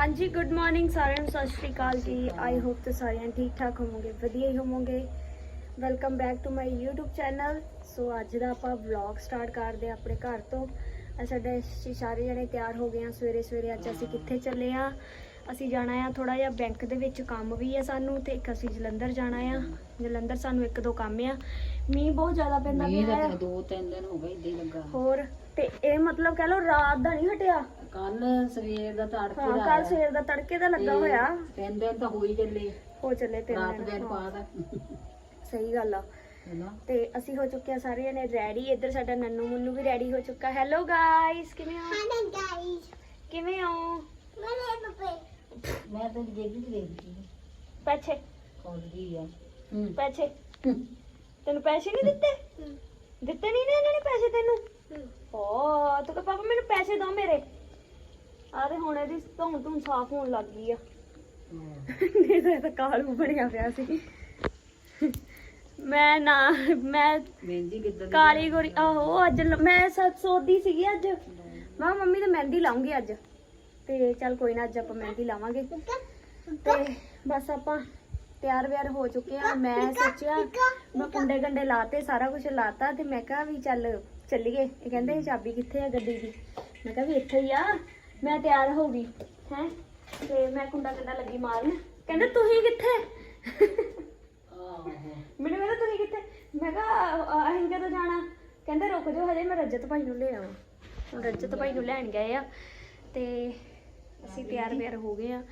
ਹਾਂਜੀ good morning ਸਾਰਿਆਂ ਨੂੰ ਸਤਿ ਸ਼੍ਰੀ ਅਕਾਲ ਜੀ। ਆਈ ਹੋਪ ਤੁਸੀਂ ਸਾਰਿਆਂ ਠੀਕ ਠਾਕ ਹੋਵੋਗੇ ਵਧੀਆ ਹੀ ਹੋਵੋਗੇ। Welcome back to my YouTube channel so ਅੱਜ ਦਾ ਆਪਾਂ ਵਲੌਗ ਸਟਾਰਟ ਕਰਦੇ ਹਾਂ ਆਪਣੇ ਘਰ ਤੋਂ। ਸਾਡੇ ਸਾਰੇ ਜਣੇ ਤਿਆਰ ਹੋ ਗਏ ਆ ਸਵੇਰੇ ਸਵੇਰੇ ਅੱਜ ਅਸੀਂ ਕਿੱਥੇ ਚੱਲੇ ਆ ਅਸੀਂ ਜਾਣਾ ਆ ਥੋੜਾ ਜਿਹਾ ਬੈਂਕ ਦੇ ਵਿੱਚ ਕੰਮ ਵੀ ਆ ਸਾਨੂੰ ਤੇ ਇੱਕ ਅਸੀਂ ਜਲੰਧਰ ਜਾਣਾ ਆ। ਜਲੰਧਰ ਸਾਨੂੰ ਇੱਕ ਦੋ ਕੰਮ ਆ। ਮੀਂਹ ਬਹੁਤ ਜ਼ਿਆਦਾ ਪੈਂਦਾ ਪਿਆ ਦਾ ਆ। ਤਾਂ ਦੋ ਤਿੰਨ ਦਿਨ ਹੋ ਗਏ ਇਦਾਂ ਹੀ ਲੱਗਾ। ਹੋਰ ਤੇ ਇਹ ਮਤਲਬ ਕਹਿ ਲਓ ਰਾਤ ਦਾ ਨਹੀਂ ਹਟਿਆ? ਕੱਲ ਸਵੇਰ ਦਾ ਤੜਕੇ ਹਾਂ ਦਾ ਕੱਲ ਸਵੇਰ ਦਾ ਤੜਕੇ ਦਾ ਲੱਗਾ ਹੋਇਆ। ਤਿੰਨ ਦਿਨ ਤਾਂ ਹੋ ਹੀ ਚੱਲੇ। ਹੋ ਚੱਲੇ ਤਿੰਨ ਰਾਤ ਦਿਨ ਬਾਅਦ ਸਹੀ ਗੱਲ ਆ। ਹੈਨਾ? ਤੇ ਅਸੀਂ ਹੋ ਚੁੱਕੇ ਆ ਸਾਰੇ ਜਣੇ ਰੈਡੀ ਇੱਧਰ ਸਾਡਾ ਨੰਨੂ ਮੁੰਨੂ ਵੀ ਰੈਡੀ ਹੋ ਚੁੱਕਾ। ਹੈਲੋ ਗਾਇਸ ਕਿਵੇਂ ਹੋ. ਕਿਵੇਂ ਹੋ. ਮੈਂ ਤਾਂ ਦੇਖਦੀ ਤੇ ਦੇਖਦੀ ਪੈਸੇ। ਖੋਲਦੀ ਆ। ਹੂੰ। ਪੈਸੇ। ਤੈਨੂੰ ਪੈਸੇ ਨਹੀਂ ਦਿੱਤੇ? ਦਿੱਤੇ ਨਹੀਂ ਨੇ ਇਹਨਾਂ ਨੇ ਪੈਸੇ ਤੈਨੂੰ? ਓ ਤੂੰ ਕਹ ਪਾਪਾ ਮੈਨੂੰ ਪੈਸੇ ਦੋ ਮੇਰੇ। ਆ ਤੇ ਹੁਣ ਇਹਦੀ ਧੌਣ ਧੂਣ ਸਾਫ਼ ਹੋਣ ਲੱਗ ਗਈ ਆ। ਨਹੀਂ ਤਾਂ ਇਹ ਤਾਂ ਕਾਲੂ ਬਣਿਆ ਪਿਆ ਸੀ। ਮੈਂ ਨਾ ਮੈਂ ਮਹਿੰਦੀ ਕਿੱਦਾਂ ਦੀ ਕਾਲੀ ਗੋਰੀ ਆਹੋ ਅੱਜ ਲ- ਮੈਂ ਸੱਚ ਸੋਚਦੀ ਸੀਗੀ ਅੱਜ। ਮੈਂ ਕਿਹਾ ਮੰਮੀ ਤੇ ਮਹਿੰਦੀ ਲਾਉਂਗੀ ਅੱਜ। ਤੇ ਚੱਲ ਕੋਈ ਨਾ ਅੱਜ ਆਪਾਂ ਮਹਿੰਦੀ ਲਾਵਾਂਗੇ। ਤੇ ਬਸ ਆਪਾਂ ਤਿਆਰ ਵਿਆਰ ਹੋ ਚੁੱਕੇ ਆ। ਮੈਂ ਸੋਚਿਆ ਮੈਂ ਕੁੰਡੇ ਗੰਡੇ ਲਾਤੇ ਸਾਰਾ ਕੁਝ ਲਾਤਾ ਤੇ ਮੈਂ ਕਿਹਾ ਵੀ ਚੱਲ ਚੱਲੀਏ। ਇਹ ਕਹਿੰਦੇ ਚਾਬੀ ਕਿੱਥੇ ਆ ਗੱਡੀ ਦੀ? ਮੈਂ ਕਿਹਾ ਵੀ ਇੱਥੇ ਹੀ ਆ। ਮੈਂ ਤਿਆਰ ਹੋ ਗਈ ਹੈ? ਤੇ ਮੈਂ ਕੁੰਡਾ ਕੰਡਾ ਲੱਗੀ ਮਾਰਨ। ਕਹਿੰਦੇ ਤੁਸੀਂ ਕਿੱਥੇ? ਆਹੋ ਮੈਨੂੰ ਕਹਿੰਦਾ ਤੁਸੀਂ ਕਿੱਥੇ? ਮੈਂ ਕਿਹਾ ਅਸੀਂ ਕਦੋਂ ਜਾਣਾ? ਕਹਿੰਦੇ ਰੁਕ ਜਾਓ ਹਜੇ ਮੈਂ ਰਜਤ ਭਾਈ ਨੂੰ ਲੈ ਆਵਾਂ। ਹੁਣ ਰਜਤ ਭਾਈ ਨੂੰ ਲੈਣ ਗਏ ਆ ਤੇ ਅਸੀਂ ਤਿਆਰ ਵਿਆਰ ਹੋ ਗਏ ਆ।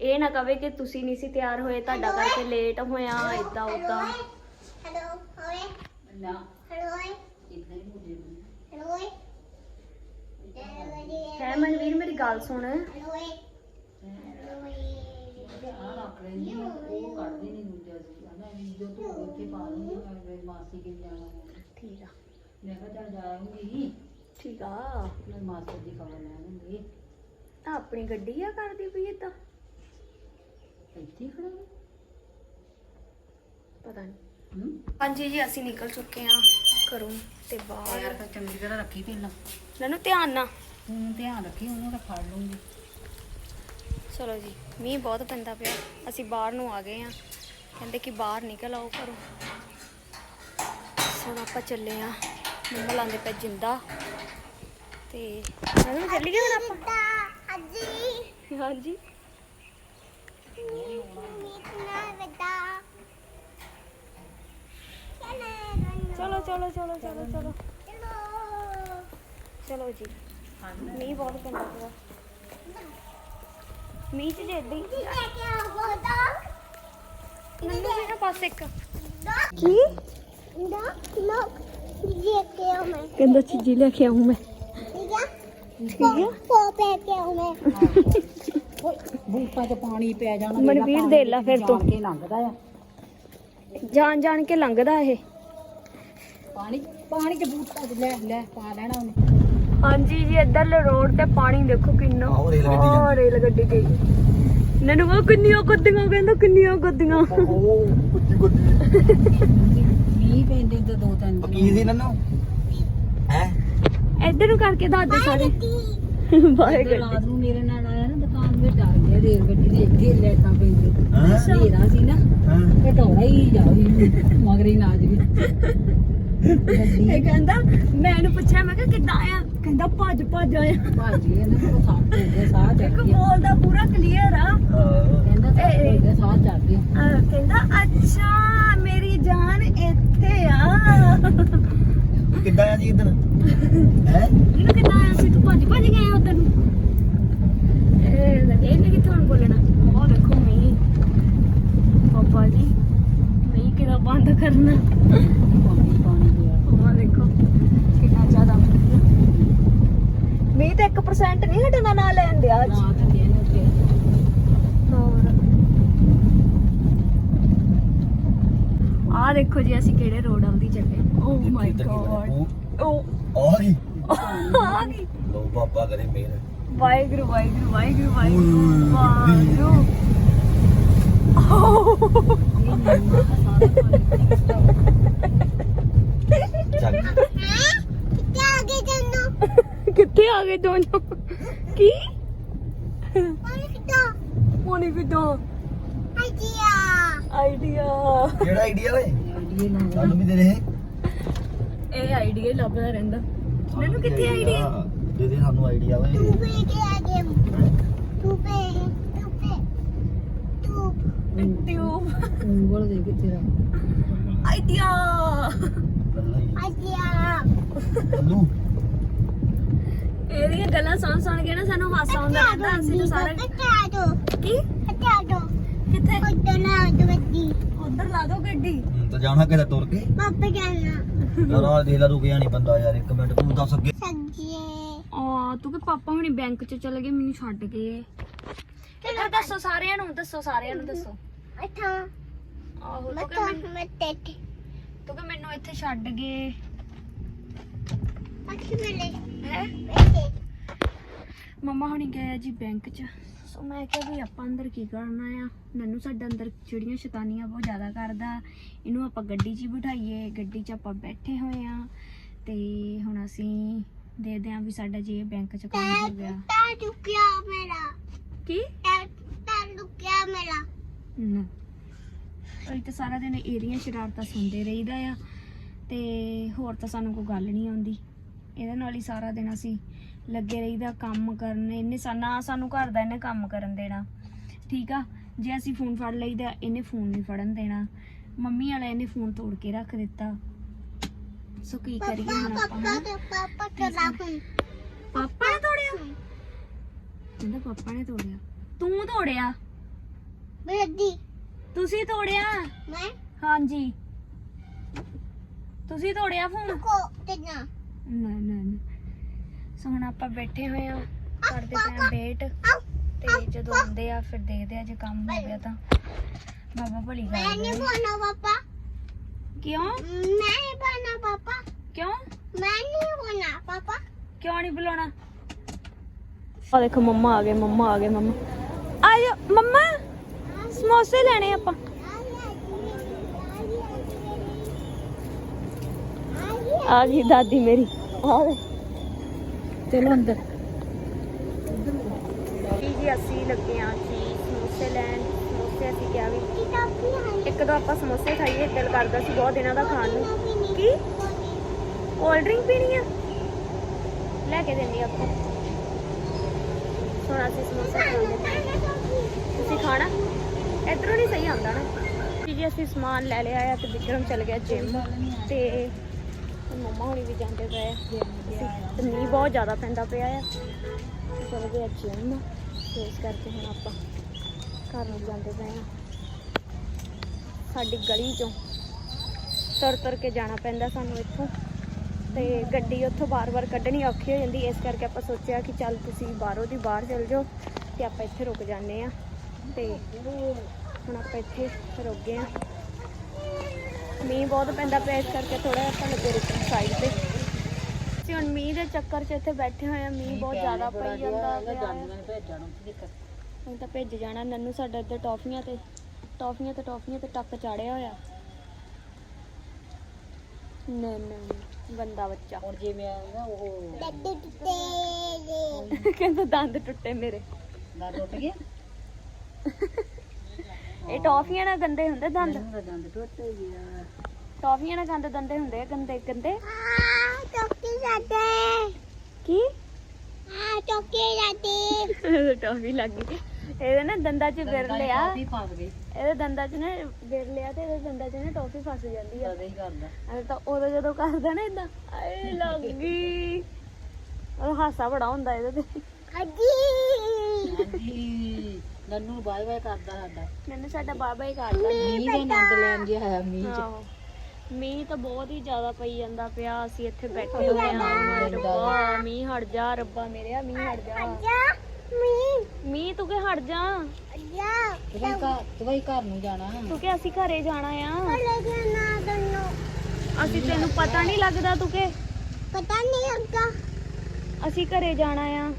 ਇਹ ਨਾ ਕਵੇ ਕਿ ਤੁਸੀਂ ਨਹੀਂ ਸੀ ਤਿਆਰ ਹੋਏ ਤੁਹਾਡਾ ਕਰਕੇ ਲੇਟ ਹੋਇਆ ਇਦਾਂ ਉਦਾਂ Hello. Hello. ਨਾ। Hello. ਇਦਾਂ ਹੀ ਹੋ ਜੇ Hello. ਹੈ ਮਨਵੀਰ ਮੇਰੀ ਗੱਲ ਸੁਣ Hello. ਆ ਰੱਖ ਲੈਂਦੀ ਆ ਉਹ ਕੱਢਦੀ ਨਹੀਂ ਦੂਜਾ ਸੀ ਕਹਿੰਦਾ ਵੀ ਜੋ ਤੂੰ ਉੱਥੇ ਪਾ ਲਈ ਮੈਂ ਮੇਰੀ ਮਾਸੀ ਕੇ ਜਾਣਾ ਹੈ। ਠੀਕ ਆ ਮੈਂ ਕਿਹਾ ਚੱਲ ਜਾਉਂਗੀ ਠੀਕ ਆ ਮੈਂ ਮਾਸਟਰ ਦੀ ਖਬਰ ਲੈ ਲੂੰਗੀ ਆ ਆਪਣੀ ਗੱਡੀ ਆ ਕਰਦੀ ਪਈ ਏਦਾਂ ਇੱਥੇ ਹੀ ਖੜਾ ਵਾ। ਪਤਾ ਨਹੀਂ ਹੂੰ ਹਾਂਜੀ ਜੀ ਅਸੀਂ ਨਿਕਲ ਚੁੱਕੇ ਆ ਘਰੋਂ ਤੇ ਯਾਰ ਬਾਹਰ ਤਾਂ ਚੰਗੀ ਤਰ੍ਹਾਂ ਰੱਖੀ ਪਹਿਲਾਂ। ਮੈਨੂੰ ਧਿਆਨ ਨਾਲ। ਤੂੰ ਧਿਆਨ ਰੱਖੀ ਉਹਨੂੰ ਤਾਂ ਫੜ ਲੂੰਗੀ। ਚਲੋ ਜੀ ਮੀਂਹ ਬਹੁਤ ਪੈਂਦਾ ਪਿਆ। ਅਸੀਂ ਬਾਹਰ ਨੂੰ ਆ ਗਏ ਆ ਕਹਿੰਦੇ ਕਿ ਬਾਹਰ ਨਿਕਲ ਆਓ ਘਰੋਂ। ਹੁਣ ਆਪਾਂ ਚੱਲੇ ਆ ਮੰਮਾ ਲਾਉਂਦੇ ਪਏ ਜਿੰਦਾ। ਤੇ ਮੈਨੂੰ ਚੱਲੀਏ ਹੁਣ ਆਪਾਂ। Haji. ਹਾਂਜੀ। ਚਲੋ ਚਲੋ ਚਲੋ ਚਲੋ ਚਲੋ. ਚਲੋ ਜੀ ਮੀਂਹ ਬਹੁਤ ਪੈਂਦਾ ਪਿਆ ਮੀਂਹ ਚ ਜੇ bodo. ਨੰਨੂ ਵੀ ਨਾ ਪਾਸ ਇੱਕ. ਕੀ Dok. Dok. Dia kaya me. ਕਹਿੰਦਾ ਚੀਜ਼ੀ ਲੈ ਕੇ ਆਉਂ ਮੈਂ. ਠੀਕ ਆ pe kaya me. ਬੂਟਾਂ 'ਚ ਪਾਣੀ ਪੈ ਜਾਣਾ ਮਨਵੀਰ ਦੇ ਲਾ ਫਿਰ ਤੂੰ। ਜਾਣ ਕੇ ਲੰਘਦਾ ਆ ਜਾਣ ਜਾਣ ਕੇ ਲੰਘਦਾ ਇਹ ਪਾਣੀ ਪਾਣੀ ਬੂਟਾਂ 'ਚ ਲੈ ਲੈ ਪਾ ਲੈਣਾ ਉਹਨੇ। ਹਾਂਜੀ ਜੀ ਇੱਧਰਲੇ ਰੋਡ ਤੇ ਪਾਣੀ ਦੇਖੋ ਕਿੰਨਾ ਆਹ ਰੇਲ ਗੱਡੀ ਗਈ ਨਨੂ ਉਹ ਕਿੰਨੀਆਂ ਗੱਡੀਆਂ ਕਹਿੰਦਾ ਕਿੰਨੀਆਂ ਗੱਡੀਆਂ ਉਹ ਕੁੱਤੀ ਕੁੱਤੀ ਮੀਂਹ ਪੈਂਦੇ ਤੇ ਦੋ ਤਿੰਨ ਦਿਨ। ਕੀ ਸੀ ਨੰਨੂ ਹੈ? ਇੱਧਰ ਨੂੰ ਕਰਕੇ ਦੱਸ ਦੇ ਸਾਰੇ। ਬਾਏ ਤੇ ਰਾਤ ਨੂੰ ਮੇਰੇ ਨਾਲ ਆਇਆ ਨਾ ਦੁਕਾਨ ਵਿੱਚ ਡਰ ਗਿਆ ਰੇਲ ਗੱਡੀ ਦੇ ਇੱਥੇ ਲੈਟਾਂ ਪੈਂਦੇ ਹਾਂ? ਹਨੇਰਾ ਸੀ ਨਾ। ਹਾਂ? ਘਟੌੜਾ ਹੀ ਜਾਵੇ ਮਗਰੀ ਨਾ ਜੀ ਇਹ ਕਹਿੰਦਾ ਮੈਂ ਇਹਨੂੰ ਪੁੱਛਿਆ ਮੈਂ ਕਿਹਾ ਕਿੱਦਾਂ ਆਇਆ? ਕਹਿੰਦਾ ਭੱਜ ਭੱਜ ਆਇਆ। ਭਾਜੀ ਇਹਨਾਂ ਨੂੰ ਸੱਟ ਹੋ ਗਿਆ ਸਾਹ ਚੜ ਇੱਕ ਗਿਆ। ਬੋਲਦਾ ਪੂਰਾ ਕਲੀਅਰ ਆ। ਕਹਿੰਦਾ ਸੱਟ ਹੋ ਗਿਆ ਸਾਹ ਚੜ ਗਿਆ। ਅਹ ਕਹਿੰਦਾ ਅੱਛਾ ਮੇਰੀ ਜਾਨ ਇੱਥੇ ਆ। ਕਿੱਦਾਂ ਆ ਜੀ ਇਧਰ? ਹੈ? ਇਹਨੂੰ ਕਿੱਦਾਂ ਆਇਆ ਸੀ? ਤੂੰ ਭੱਜ ਭੱਜ ਗਿਆ ਉਧਰ ਨੂੰ। ਇਹ ਲੱਗੇ ਨੇ ਕਿੱਥੋਂ ਹੁਣ ਬੋਲਣਾ? ਉਹ ਦੇਖੋ ਮੀਂਹ। ਪਾਪਾ ਜੀ ਮੀਂਹ ਕਿਹਦਾ ਬੰਦ ਕਰਨਾ। ਦੇਖੋ ਕਿੰਨਾ ਜ਼ਿਆਦਾ ਮੀਂਹ ਤੇ 1% ਨਹੀਂ ਹਟਣਾ ਨਾ ਲੈਣ ਦਿਆ ਅੱਜ। ਆ ਦੇਖੋ ਜੀ ਅਸੀਂ ਕਿਹੜੇ ਰੋਡ ਆਉਂਦੀ ਚੱਲੇ। ਓ ਮਾਈ ਗॉड ਓ ਆ ਗਈ ਆ ਗਈ ਲੋ ਬਾਬਾ ਕਰੇ ਮੇਰ। ਵਾਹਿਗੁਰੂ ਵਾਹਿਗੁਰੂ ਵਾਹਿਗੁਰੂ ਵਾਹਿਗੁਰੂ ਵਾਹਿਗੁਰੂ। ਪਾਣੀ ਚੱਕ Kita lagi jano. ਕਿੱਥੇ ਆ ਗਏ ਦੋਨੋਂ ਕੀ? Mana kita? ਨਹੀਂ ਕਿਦਾਂ ਆਈਡੀਆ। ਆਈਡੀਆ। ਕਿਹੜਾ ਆਈਡੀਆ ਓਏ? ਆਈਡੀਏ ਨਾ ਸਾਨੂੰ ਵੀ ਦੇ ਦੇ। ਇਹ ਆਈਡੀਆ ਹੀ ਲੱਭਦਾ ਰਹਿੰਦਾ। ਮੈਨੂੰ ਕਿੱਥੇ ਆਈਡੀਆ। ਦੇ ਦੇ ਸਾਨੂੰ ਆਈਡੀਆ ਓਏ। ਤੂੰ ਵੀ ਗਿਆ ਗੇਮ ਤੂੰ ਪੇ ਤੂੰ ਪੇ ਤੂੰ। ਟਿਊਬ। ਉਂਗਲ ਦੇ ਕਿੱਥੇ ਰੱਖ। ਆਈਡੀਆ। ਲੱਲੂ ਇਹਦੀਆਂ ਗੱਲਾਂ ਸੁਣ ਸੁਣ ਕੇ ਨਾ ਸਾਨੂੰ ਹਾਸਾ ਆਉਂਦਾ ਰਹਿੰਦਾ ਅਸੀਂ ਤਾਂ ਸਾਰੇ ਕੀ? ਕਿੱਥੇ? ਉੱਧਰ ਲਾ ਦੋ ਗੱਡੀ। ਹੁਣ ਤਾਂ ਜਾਣਾ ਕਿਤੇ ਤੁਰ ਕੇ? ਪਾਪਾ ਜਾਣਾ। ਯਾਰ ਦੇਖ ਲਾ ਰੁਕਿਆ ਨਹੀਂ ਬੰਦਾ ਯਾਰ ਇੱਕ ਮਿੰਟ ਤੂੰ ਦੱਸ ਅੱਗੇ। ਆ ਤੂੰ ਕਿ ਪਾਪਾ ਹੁਣੀ ਬੈਂਕ 'ਚ ਚਲੇ ਗਏ ਮੈਨੂੰ ਛੱਡ ਗਏ। ਚਲੋ ਦੱਸੋ ਸਾਰਿਆਂ ਨੂੰ ਦੱਸੋ ਸਾਰਿਆਂ ਨੂੰ ਦੱਸੋ। ਆਹੋ ਤੂੰ ਕਿ ਮੈਂ ਟੇਟ ਤੂੰ ਕਿ ਮੈਨੂੰ ਇੱਥੇ ਛੱਡ ਗਏ। ਅੱਠ ਮਿਲੇ। ਹੈ? ਮੰਮਾ ਹੁਣੀ ਗਏ ਆ ਜੀ ਬੈਂਕ 'ਚ। ਸੋ ਮੈਂ ਕਿਹਾ ਵੀ ਆਪਾਂ ਅੰਦਰ ਕੀ ਕਰਨਾ ਆ? ਨੰਨੂ ਸਾਡਾ ਅੰਦਰ ਜਿਹੜੀਆਂ ਸ਼ੈਤਾਨੀਆਂ ਬਹੁਤ ਜ਼ਿਆਦਾ ਕਰਦਾ। ਇਹਨੂੰ ਆਪਾਂ ਗੱਡੀ 'ਚ ਬਿਠਾਈਏ। ਗੱਡੀ 'ਚ ਆਪਾਂ ਬੈਠੇ ਹੋਏ ਆ। ਤੇ ਹੁਣ ਅਸੀਂ ਦੇਖਦੇ ਆ ਵੀ ਸਾਡਾ ਜੇ ਬੈਂਕ 'ਚ ਕੰਮ ਹੋ ਗਿਆ। ਤਾਂ ਚੁੱਕਿਆ ਮੇਰਾ ਕੀ ਤਾਂ ਤਾਂ ਚੁੱਕਿਆ ਮੇਰਾ ਨਾ ਅਸੀਂ ਤਾਂ ਸਾਰਾ ਦਿਨ ਇਹਦੀਆਂ ਸ਼ਰਾਰਤਾਂ ਸੁਣਦੇ ਰਹੀਦਾ ਆ ਤੇ ਹੋਰ ਤਾਂ ਸਾਨੂੰ ਕੋਈ ਗੱਲ ਨਹੀਂ ਆਉਂਦੀ। ਇਹਦੇ ਨਾਲ ਹੀ ਸਾਰਾ ਦਿਨ ਅਸੀਂ ਲੱਗੇ ਰਹੀਦਾ ਕੰਮ ਕਰਨ ਇਹਨੇ ਸਾ- ਨਾ ਸਾਨੂੰ ਘਰ ਦਾ ਇਹਨੇ ਕੰਮ ਕਰਨ ਦੇਣਾ। ਠੀਕ ਆ? ਜੇ ਅਸੀਂ ਫੋਨ ਫੜ ਲਈਦਾ ਇਹਨੇ ਫੋਨ ਨਹੀਂ ਫੜਨ ਦੇਣਾ। ਮੰਮੀ ਵਾਲਾ ਇਹਨੇ ਫੋਨ ਤੋੜ ਕੇ ਰੱਖ ਦਿੱਤਾ। ਸੋ ਕੀ ਕਰੀਏ ਹੁਣ ਆਪਾਂ ਪਾਪਾ ਹੈਂ? ਤੇ ਪਾਪਾ ਚਲਾ ਹੁਣ ਪਾਪਾ ਨੇ ਤੋੜਿਆ? ਕਹਿੰਦਾ ਪਾਪਾ ਨੇ ਤੋੜਿਆ। ਤੂੰ ਤੋੜਿਆ? ਬੇਦੀ ਤੁਸੀਂ ਤੋੜਿਆ? ਮੈਂ। ਹਾਂਜੀ। ਤੁਸੀਂ ਤੋੜਿਆ ਫੋਨ? ਕੋ ਤੇ ਨਾ ਨਾ ਨਾ। ਸੋ ਹੁਣ ਆਪਾਂ ਬੈਠੇ ਹੋਏ ਆ। ਕਰਦੇ ਪਏ ਆ ਵੇਟ ਤੇ ਜਦੋਂ ਆਉਂਦੇ ਆ ਫਿਰ ਦੇਖਦੇ ਆ ਜੇ ਕੰਮ ਹੋ ਗਿਆ ਤਾਂ। ਬਾਬਾ ਭਲੀ ਮੈਂ ਕਰ ਨਹੀਂ ਦੇ ਬਣਾ ਪਾਪਾ। ਕਿਉਂ? ਮੈਂ ਨਹੀਂ ਬਣਾ ਪਾਪਾ। ਕਿਉਂ? ਮੈਂ ਨਹੀਂ ਬਣਾ ਪਾਪਾ। ਕਿਉਂ ਨਹੀਂ ਬੁਲਾਉਣਾ? ਆ ਦੇਖੋ ਮੰਮਾ ਆ ਗਏ ਮੰਮਾ ਆ ਗਏ ਮੰਮਾ। ਆਜੋ ਮੰਮਾ। ਸਮੋਸੇ ਲੈਣੇ ਆਪਾਂ। ਆ ਗਈ ਦਾਦੀ ਮੇਰੀ। ਆ ਗਏ ਚਲੋ ਅੰਦਰ। ਜੀ ਜੀ, ਅਸੀਂ ਲੱਗੇ ਆ ਜੀ ਸਮੋਸੇ ਲੈਣ। ਸਮੋਸੇ ਅਸੀਂ ਕਿਹਾ ਵੀ ਇੱਕ ਦੋ ਆਪਾਂ ਸਮੋਸੇ ਖਾਈਏ, ਦਿਲ ਕਰਦਾ ਸੀ ਬਹੁਤ ਦਿਨਾਂ ਦਾ ਖਾਣ ਨੂੰ। ਕੀ? ਕੋਲਡ ਡਰਿੰਕ ਪੀਣੀ ਆ? ਲੈ ਕੇ ਦੇਣੀ ਆ ਆਪਾਂ। ਹੁਣ ਅਸੀਂ ਸਮੋਸੇ ਖਾਣੇ। ਤੁਸੀਂ ਖਾਣਾ? ਇਧਰੋਂ ਨਹੀਂ ਸਹੀ ਆਉਂਦਾ ਨਾ। ਜੀ ਜੀ ਅਸੀਂ ਸਮਾਨ ਲੈ ਲਿਆ ਆ ਤੇ ਵਿਕਰਮ ਚਲ ਗਿਆ ਜਿਮ ਤੇ ਮੰਮਾ ਹੁਣੀ ਵੀ ਜਾਂਦੇ ਪਏ ਆ। ਤੇ ਮੀਂਹ ਬਹੁਤ ਜ਼ਿਆਦਾ ਪੈਂਦਾ ਪਿਆ ਆ। ਚਲ ਗਏ ਜਿਮ ਤੇ ਇਸ ਕਰਕੇ ਹੁਣ ਆਪਾਂ ਘਰ ਨੂੰ ਜਾਂਦੇ ਪਏ ਆ। ਸਾਡੀ ਗਲੀ ਚੋਂ ਤੁਰ ਤੁਰ ਕੇ ਜਾਣਾ ਪੈਂਦਾ ਸਾਨੂੰ ਇੱਥੋਂ। ਤੇ ਗੱਡੀ ਉੱਥੋਂ ਬਾਰ-ਬਾਰ ਕੱਢਣੀ ਔਖੀ ਹੋ ਜਾਂਦੀ, ਇਸ ਕਰਕੇ ਆਪਾਂ ਸੋਚਿਆ ਕਿ ਚੱਲ ਤੁਸੀਂ ਬਾਹਰੋਂ ਦੀ ਬਾਹਰ ਚਲ ਜਾਓ, ਤੇ ਆਪਾਂ ਇੱਥੇ ਰੁਕ ਜਾਂਦੇ ਆ। ਤੇ ਹੁਣ ਆਪਾਂ ਇੱਥੇ ਰੁਕ ਗਏ ਆ ਮੀਂਹ ਬਹੁਤ ਪੈਂਦਾ ਪਿਆ ਇਸ ਕਰਕੇ ਥੋੜਾ ਜਿਹਾ ਆਪਾਂ ਲੱਗੇ ਰੁਕਣ ਸਾਈਡ ਤੇ। ਅਸੀਂ ਹੁਣ ਮੀਂਹ ਦੇ ਚੱਕਰ 'ਚ ਇੱਥੇ ਬੈਠੇ ਹੋਏ ਆ ਮੀਂਹ ਬਹੁਤ ਜ਼ਿਆਦਾ ਪਈ ਜਾਂਦਾ ਪਿਆ। ਨੇ ਹੁਣ ਤਾਂ ਭੇਜ ਜਾਣਾ ਨੰਨੂ ਸਾਡਾ ਇੱਧਰ ਟੌਫੀਆਂ ਤੇ ਟੌਫੀਆਂ ਤੇ ਟੌਫੀਆਂ ਤੇ ਟੱਕ ਚਾੜਿਆ ਹੋਇਆ। ਨਹੀਂ ਨਹੀਂ ਬੰਦਾ ਬੱਚਾ। ਹੁਣ ਜੇ ਮੈਂ ਨਾ ਉਹ ਲੱਡੂ ਟੁੱਟੇ ਕਹਿੰਦਾ ਦੰਦ ਟੁੱਟੇ ਮੇਰੇ। ਨਾ ਟੁੱਟ ਗਿਆ ਇਹ ਟੌਫੀਆਂ ਨਾਲ ਗੰਦੇ ਹੁੰਦੇ ਦੰਦ? ਦੰਦ ਟੁੱਟ ਗਿਆ ਟੌਫੀਆਂ ਨਾਲ ਗੰਦ ਗੰਦੇ ਹੁੰਦੇ ਆ ਗੰਦੇ ਗੰਦੇ? ਆ ਚੌਕੀ ਜਾਂਦੇ। ਕੀ? ਆ ਚੌਕੀ ਜਾਂਦੇ। ਟੌਫੀ ਲੱਗ ਗਈ। ਇਹਦੇ ਨਾ ਦੰਦਾਂ 'ਚ ਵਿਰ ਲਿਆ। ਵੀ ਫਸ ਗਈ। ਇਹਦੇ ਦੰਦਾਂ 'ਚ ਨਾ ਵਿਰ ਲਿਆ ਤੇ ਇਹਦੇ ਦੰਦਾਂ 'ਚ ਨਾ ਟੌਫੀ ਫਸ ਜਾਂਦੀ ਆ। ਕਦੇ ਕਰਦਾ ਅਰੇ ਤਾਂ ਉਦੋਂ ਜਦੋਂ ਕਰਦਾ ਨਾ ਇਦਾਂ ਆਏ ਲੱਗ ਗਈ। ਉਹ ਹਾਸਾ ਬੜਾ ਹੁੰਦਾ ਇਹਦੇ ਤੇ। ਅਜੀ ਹਾਂਜੀ। ਨੰਨੂ ਬਾਏ ਬਾਏ ਕਰਦਾ ਸਾਡਾ। ਮੈਨੂੰ ਸਾਡਾ ਬਾਬਾ ਹੀ ਕਰਦਾ। ਮੀਂਹ ਦੇ ਆਨੰਦ ਲੈਣ ਗਿਆ ਹੈ ਮੀਂਹ ਚ। ਆਹੋ। ਮੀਂਹ ਤਾਂ ਬਹੁਤ ਹੀ ਜ਼ਿਆਦਾ ਪਈ ਜਾਂਦਾ ਪਿਆ ਅਸੀਂ ਇੱਥੇ ਬੈਠੇ ਹੋਏ ਆ ਹਾਏ ਰੱਬਾ ਮੀਂਹ ਹਟ ਜਾ ਰੱਬਾ ਮੇਰਿਆ ਮੀਂਹ ਹਟ ਜਾ। ਮੀਂਹ। ਤੂੰ ਕਿ ਹਟ ਜਾ? ਤੂੰ ਵੀ ਘਰ ਤੂੰ ਵੀ ਘਰ ਨੂੰ ਜਾਣਾ। ਤੂੰ ਕਿ ਅਸੀਂ ਘਰੇ ਜਾਣਾ ਆ? ਅਸੀਂ ਤੈਨੂੰ ਪਤਾ ਨਹੀਂ ਲੱਗਦਾ ਤੂੰ ਕਿ ਪਤਾ ਨਹੀਂ ਲੱਗਾ। ਅਸੀਂ ਘਰੇ ਜਾਣਾ ਆ।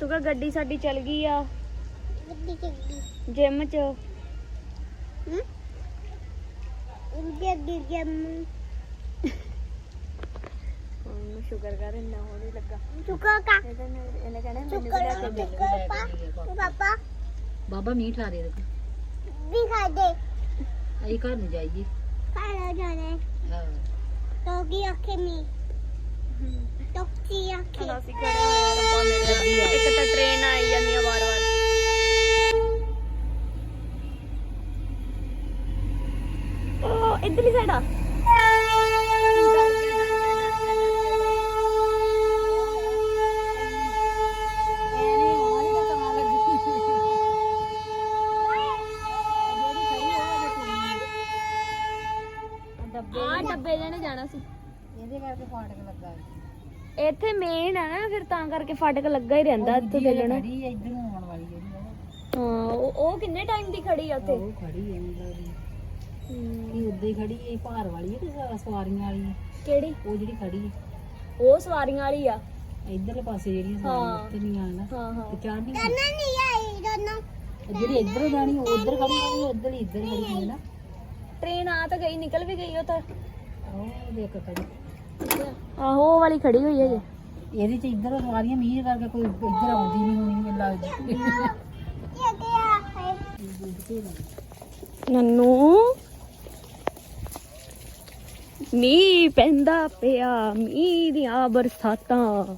ਤੂੰ ਕਿ ਗੱਡੀ ਸਾਡੀ ਚੱਲ ਗਈ ਆ ਗੱਡੀ ਚੱਲੀ ਜਿਮ 'ਚ ਹਮ ਗੱਡੀ ਜੰਮ ਹੁਣ ਸ਼ੁਕਰ ਕਰ ਇੰਨਾ ਹੋਣੀ ਲੱਗਾ ਚੁੱਕਾ ਕਾ ਇਹਦੇ ਨਾਲ ਇਹਨੇ ਕਹਿਣਾ ਮੈਨੂੰ ਵੀ ਚੁੱਕਾ ਲੈ ਕੇ ਦੇ ਚੁੱਕਾ ਪਾਪਾ ਬਾਬਾ ਮੀਂਹ ਠਾ ਦੇ ਦੇ ਵੀ ਖਾ ਦੇ ਅਸੀਂ ਘਰ ਨੂੰ ਜਾਈਏ ਖਾਣਾ ਜਾਣੇ ਹਾਂ ਤੋਗੀ ਅੱਖੇ ਮੀ ਤੋਕੀ ਅੱਖੇ ਚਲੋ ਅਸੀਂ ਖੜੇ ਹੋਏ ਆ ਰੱਬਾ ਮੇਰੇ ਇੱਕ ਤਾਂ ਟ੍ਰੇਨ ਆਈ ਜਾਂਦੀ ਆ ਵਾਰ-ਵਾਰ ਉਹ ਇਧਰਲੀ ਸਾਈਡ ਆ ਆ ਤਾਂ ਕਰਕੇ ਫਾਟਕ ਲੱਗਾ ਹੀ ਰਹਿੰਦਾ ਇੱਥੇ ਚੱਲਣਾ। ਖੜੀ ਹੈ ਇੱਧਰ ਨੂੰ ਆਉਣ ਵਾਲੀ ਜਿਹੜੀ ਆ ਹਾਂ ਉਹ ਉਹ ਕਿੰਨੇ ਟਾਈਮ ਦੀ ਖੜੀ ਆ ਉੱਥੇ? ਉਹ ਖੜੀ ਹੈ। ਮਤਲਬ ਇਹ ਉੱਦਾਂ ਹੀ ਖੜੀ ਹੈ ਭਾਰ ਵਾਲੀ ਹੈ ਕਿ ਸ- ਸਵਾਰੀਆਂ ਵਾਲੀ ਹੈ ਕਿਹੜੀ? ਉਹ ਜਿਹੜੀ ਖੜੀ ਹੈ ਉਹ ਸਵਾਰੀਆਂ ਵਾਲੀ ਆ। ਇਧਰਲੇ ਪਾਸੇ ਜਿਹੜੀਆਂ ਸਵਾਰੀਆਂ ਉੱਤੇ ਨਹੀਂ ਆਣਾ ਹਾਂ ਹਾਂ। ਤੇ ਚੜ੍ਹਨੀ ਦੋਨੋਂ ਨਹੀਂ ਆਈ ਦੋਨੋਂ ਜਿਹੜੀ ਇੱਧਰ ਜਾਣੀ ਉਹ ਉੱਧਰ ਖੜੀ ਹੋਣੀ ਉੱਧਰ ਹੀ ਇੱਧਰ ਖੜੀ ਹੋਣੀ ਨਾ? ਟ੍ਰੇਨ ਆ ਤਾਂ ਗਈ ਨਿਕਲ ਵੀ ਗਈ ਉਹ ਤਾਂ। ਉਹ ਦੇਖ ਖੜੀ। ਆਹੋ ਉਹ ਵਾਲੀ ਖੜੀ ਹੋਈ ਹੈ ਜੇ ਇਹਦੇ ਚ ਇੱਧਰ ਸਵਾਰੀਆਂ ਮੀਂਹ ਕਰਕੇ ਕੋਈ ਇੱਧਰ ਆਉਂਦੀ ਨਹੀਂ ਹੋਣੀ ਮੈਨੂੰ ਲੱਗਦਾ। ਨੰਨੂ। ਮੀਂਹ ਪੈਂਦਾ ਪਿਆ ਮੀਂਹ ਦੀਆਂ ਬਰਸਾਤਾਂ।